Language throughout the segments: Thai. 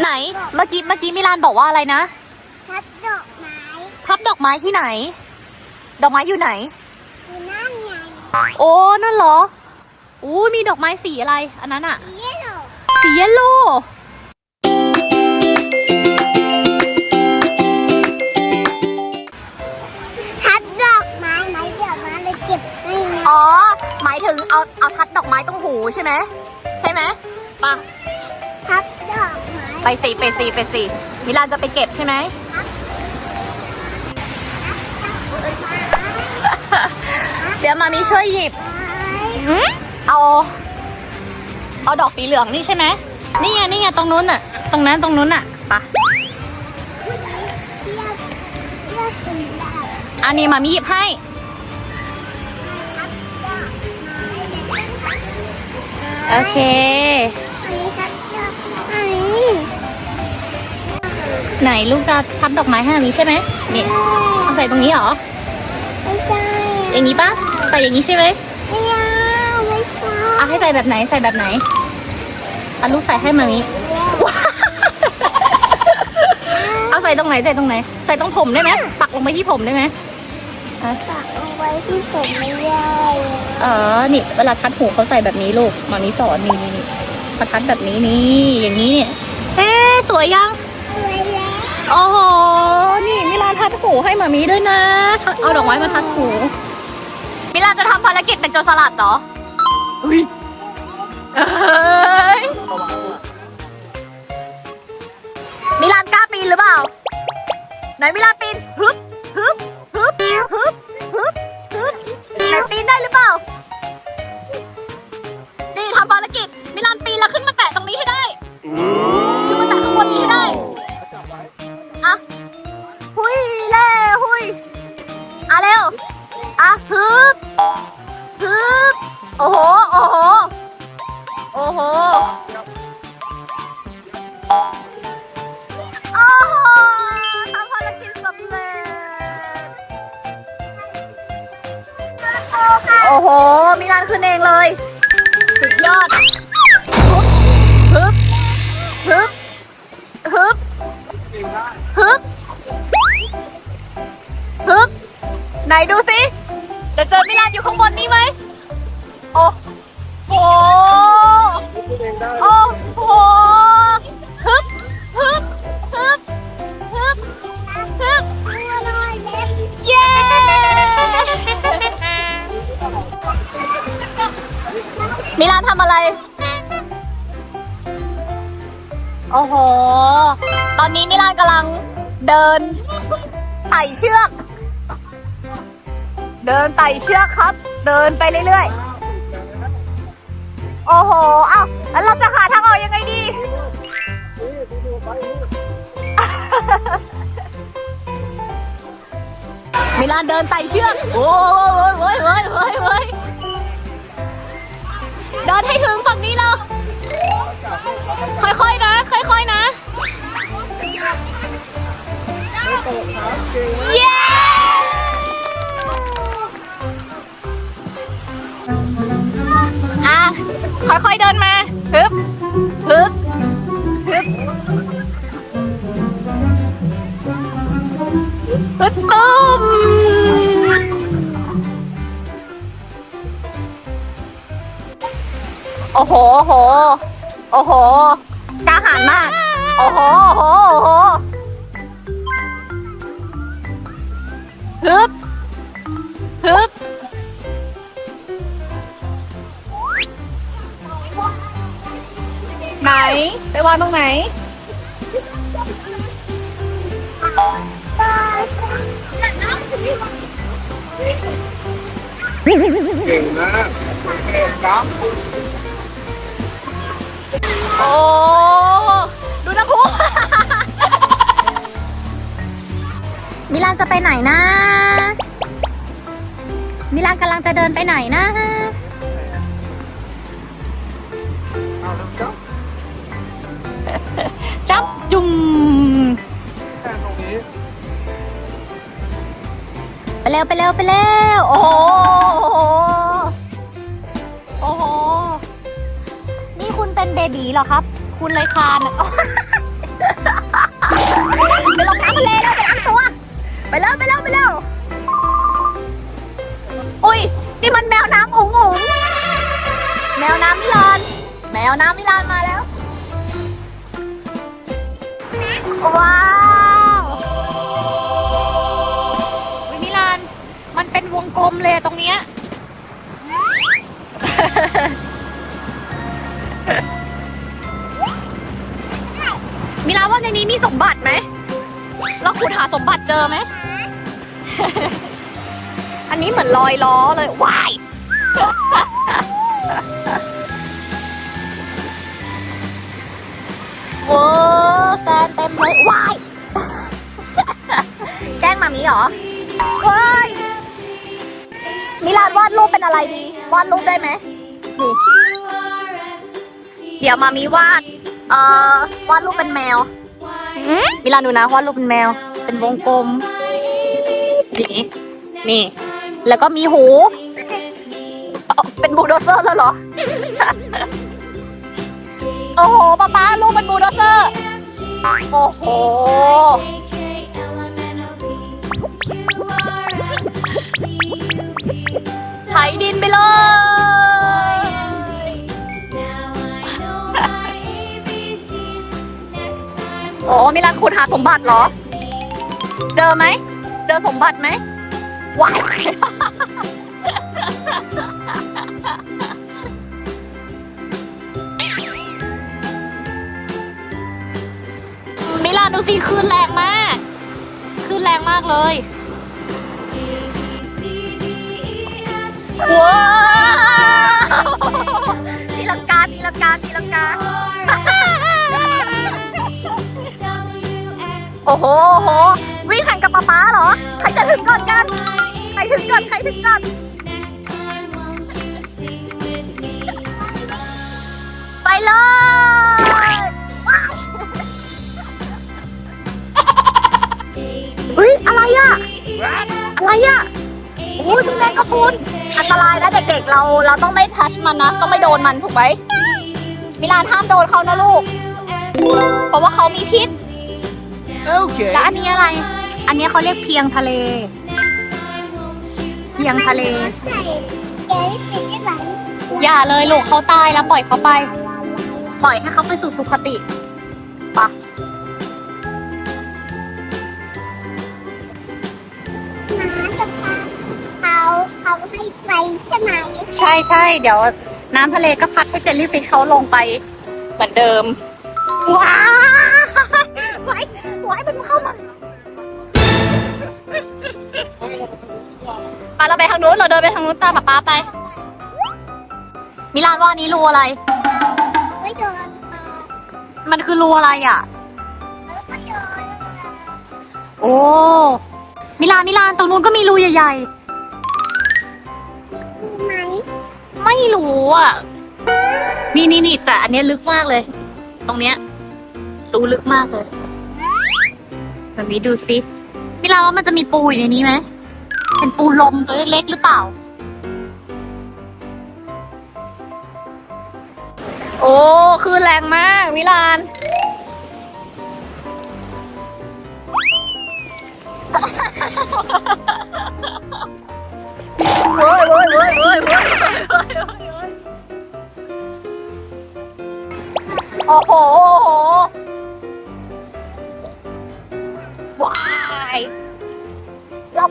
ไหนเมื่อกี้เมื่อกี้มิลานบอกว่าอะไรนะทัดดอกไม้พับดอกไม้ที่ไหน ดอกไม้อยู่ไหนอยู่นั่นไงโอ้นั่นเหรออู้มีดอกไม้สีอะไร อันนั้นอะเยลโล่สีเยลโล่ทัดดอกไม้ไม้เดี๋ยวมาไปเก็บให้นะอ๋อ หมายถึงเอาเอาทัดดอกไม้ตรงหูใช่ไหมใช่ไหมปะทัดดอกไม้ ไปสิไปสิไปสิมิลานจะไปเก็บใช่ไหมเดี๋ยวมามีช่วยหยิบ เอาเอาดอกสีเหลืองนี่ใช่ไหมนี่ไงนี่ไงตรงนู้นน่ะ ตรงนั้นตรงนู้นน่ะปะเลือกเลือกสีดำอันนี้มามีหยิบให้ทัดดอกไม้โอเค ไหนลูกจะทับดอกไม้ให้มามีใช่ไหมนี่เอาใส่ตรงนี้เหรอไม่ใช่อย่างนี้ปะใส่อย่างนี้ใช่ไหมไม่เอาไม่ใช่อะให้ใส่แบบไหนใส่แบบไหนอะลูกใส่ให้มามีเอาใส่ตรงไหนใส่ตรงไหน ใส่ตรงผมได้ไหมปักลงไปที่ผมได้ไหมอะปักเอาไว้ที่ผมไม่ได้เออนี่เวลาทัดหูเขาใส่แบบนี้ลูกหมอนี้สอนนี่นี่นี่เขาทัดแบบนี้นี่อย่างนี้เนี่ยเอ๊ะสวยยังสวยแล้ว โอ้โห นี่มิลานทัดหูให้มามีด้วยนะ เอาดอกไม้มาทัดหู มิลานจะทำภารกิจเป็นโจรสลัดเหรอ อุ้ยเอ้ยมิลานกล้าปีนหรือเปล่า ไหนมิลานปีนฮึบฮึบฮึบฮึบฮึบฮึบไหนปีนได้หรือเปล่า นี่ทำภารกิจมิลานปีนแล้วขึ้นมาแตะตรงนี้ให้ได้ เลย สุดยอดฮึบฮึบฮึบฮึบฮึบไหนดูสิจะเจอมิลานอยู่ข้างบนนี้ไหมโอ้โหโอ้โหฮึบฮึบฮึบฮึบ มิลานทำอะไร โอ้โห ตอนนี้มิลานกำลังเดินไต่เชือก เดินไต่เชือกครับ เดินไปเรื่อยๆ โอ้โห เอ้าแล้วเราจะหาทางออกยังไงดี มิลานเดินไต่เชือก โอ้ยโอ้ยโอ้ยโอ้ยโอ้ย เดินให้ถึงฝั่งนี้เลย ค่อยๆนะ ค่อยๆนะ เย้ อะ ค่อยๆเดินมาฮึบฮึบฮึบฮึบตุ้ม โอ้โห โอ้โห โอ้โห กล้าหาญมาก โอ้โห โอ้โห โอ้โหฮึบฮึบไหน ไปวางตรงไหน เก่งนะเก่งครับ โอ้ ดูนะพูมิลานจะไปไหนนะ มิลานกำลังจะเดินไปไหนนะเอาจับจุ่มไปเร็วไปเร็วไปเร็วโอ้โห บีเหรอครับ คุณเลยคานไปลงน้ำทะเลเลยไปล้างตัว ไปเร็วไปเร็วไปเร็วอุ้ยนี่มันแมวน้ำองหงแมวน้ำมิลานแมวน้ำมิลานมาแล้ว ว้าวมิลาน มันเป็นวงกลมเลยตรงเนี้ย ลาว่าในนี้มีสมบัติไหมเราขุดหาสมบัติเจอไหม อันนี้เหมือนลอยล้อเลย ว้ายโว้แซนเต็มเลย ว้ายแกล้งมามีเหรอ ว้ายมิลานวาดรูปเป็นอะไรดี วาดรูปได้ไหมนี่ เดี๋ยวมามีวาด เอ่อวาดรูปเป็นแมวมิลานดูนะวาดรูปเป็นแมว เป็นวงกลม นี่ นี่ แล้วก็มีหูเอ้าเป็นบูลโดเซอร์แล้วเหรอ โอ้โหป๊าป๊าลูกเป็นบูลโดเซอร์ โอ้โห ไถดินไปเลย โอ้มีร้านขุดหาสมบัติเหรอ เจอไหม เจอสมบัติไหมว้ายมิลานดูสิคลื่นแรงมากคลื่นแรงมากเลยว้าวตีลังกาตีลังกาตีลังกา โอ้โหโอ้โห วิ่งแข่งกับป๊าป๊าเหรอ ใครจะถึงก่อนกัน ใครถึงก่อน ใครถึงก่อน ไปเลยว้าวเฮ้ยอะไรอะอะไรอะโอ้ยเป็นแมงกะพรุนอันตรายนะเด็กๆเราเราต้องไม่ทัชมันนะ ต้องไม่โดนมันถูกไหมมิลานห้ามโดนเขานะลูก เพราะว่าเขามีพิษ Okay. แล้วอันนี้อะไร อันนี้เขาเรียกเพียงทะเล เพียงทะเล ใส่เก๋สีไหลอย่าเลยลูกเขาตายแล้วปล่อยเขาไป ปล่อยให้เขาไปสู่สุคติปะม้ากับปลาเขาเขาให้ไปใช่ไหมใช่ใช่เดี๋ยวน้ำทะเลก็พัดให้เจลลี่ฟิชเขาลงไปเหมือนเดิม ว้าว เราไปทางนู้นเราเดินไปทางนู้นตามป๊าป๊าไป มิลานว่าอันนี้รูอะไร ไม่โดนมามันคือรูอะไรอะ แล้วก็โดนมาโอ้ มิลานมิลานตรงนู้นก็มีรูใหญ่ไหมๆ ไม่รู้อะ นี่นี่นี่แต่อันเนี้ยลึกมากเลย ตรงเนี้ยรูลึกมากเลยแบบนี้ดูซิมิลานว่ามันจะมีปูอยู่ในนี้ไหม เป็นปูลมตัวเล็กๆหรือเปล่า โอ้คือแรงมากมิลาน โว้ยโว้ยโว้ยโว้ยโว้ยโอ้โหโอ้โห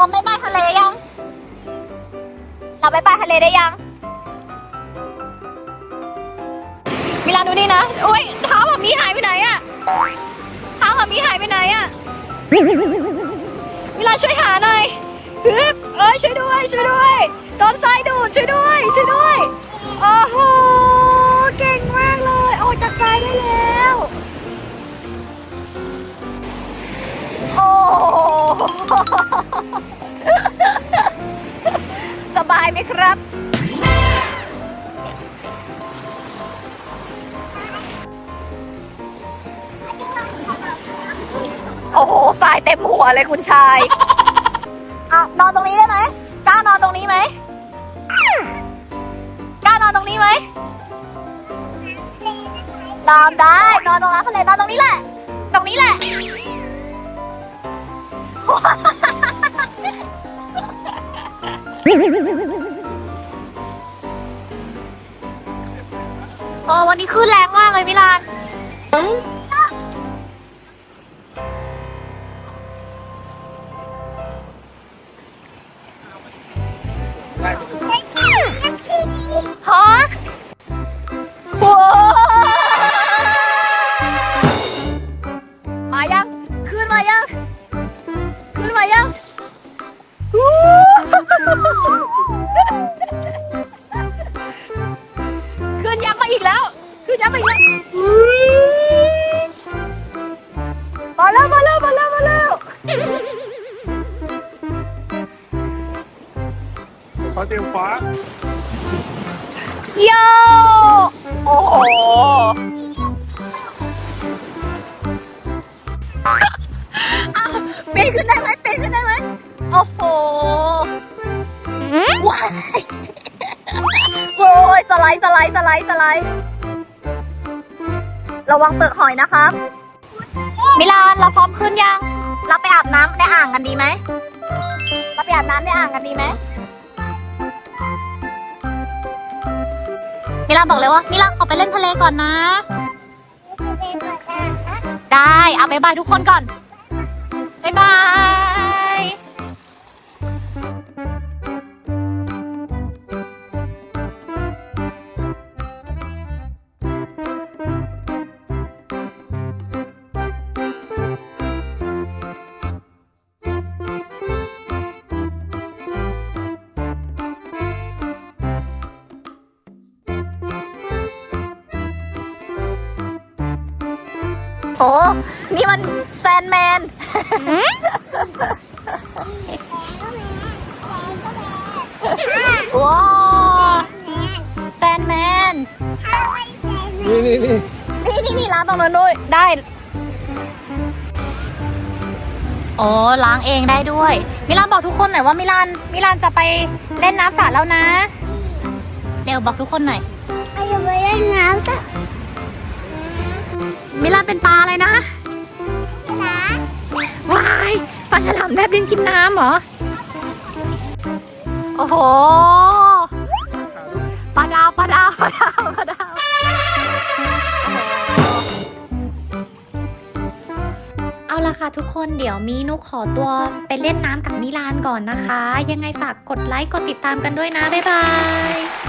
พร้อมไปไปทะเลยัง เราไปไปทะเลได้ยัง มิลานดูนี่นะอุ้ยเท้าแบบนี้หายไปไหนอะเท้าแบบนี้หายไปไหนอะมิลานช่วยหาหน่อยฮึบเอ้ยช่วยด้วยช่วยด้วยโดนทรายดูดช่วยด้วยช่วยด้วยโอ้โหเก่งมากเลย ออกจากทรายได้แล้ว โอ้สบายไหมครับ โอ้โหทรายเต็มหัวเลยคุณชายอะนอนตรงนี้ได้ไหมกล้านอนตรงนี้ไหมกล้านอนตรงนี้ไหมนอนได้ นอนตรงนั้นทะเลนอนตรงนี้แหละ ตรงนี้แหละ เออวันนี้คลื่นแรงมากเลยมิลานฮะโว้มายัง ขึ้นมายังขึ้น มายังฮู้ขึ้นยักษ์มาอีกแล้ว ขึ้นยักษ์มาอีกแล้วฮู้มาแล้วมาแล้วมาแล้วมาแล้วเขาเตรียมฟ้าโยโอ้โหอ้าวปีนขึ้นได้ไหม โอ้โหว้ายโอ้ยสไลด์สไลด์สไลด์สไลด์ระวังเปลือกหอยนะครับ มิลานเราพร้อมขึ้นยัง เราไปอาบน้ำในอ่างกันดีไหมเราไปอาบน้ำในอ่างกันดีไหมมิลาบอกเลยว่ามิลาขอไปเล่นทะเลก่อนนะ ได้เอาบายบายทุกคนก่อนบายบาย นี่มันแซนแมน ว้าวแซนแมน นี่นี่นี่นี่นี่นี่ล้างตรงนั้นด้วยได้โอ้ล้างเองได้ด้วย มิลานบอกทุกคนหน่อยว่ามิลาน มิลานจะไปเล่นน้ำสระแล้วนะ เร็วบอกทุกคนหน่อยไปอยู่ไปเล่นน้ำจ้ะมิลานเป็นปลาอะไรนะนะาฉลามแลบลิ้นกินน้ำเหรอ โอ้โห ปลาดาวปลาดาวปลาดาวปลาดาวเอาละค่ะทุกคนเดี๋ยวมีนุกขอตัวไปเล่นน้ำกับมิลานก่อนนะคะ ยังไงฝากกดไลค์กดติดตามกันด้วยนะ บ๊ายบาย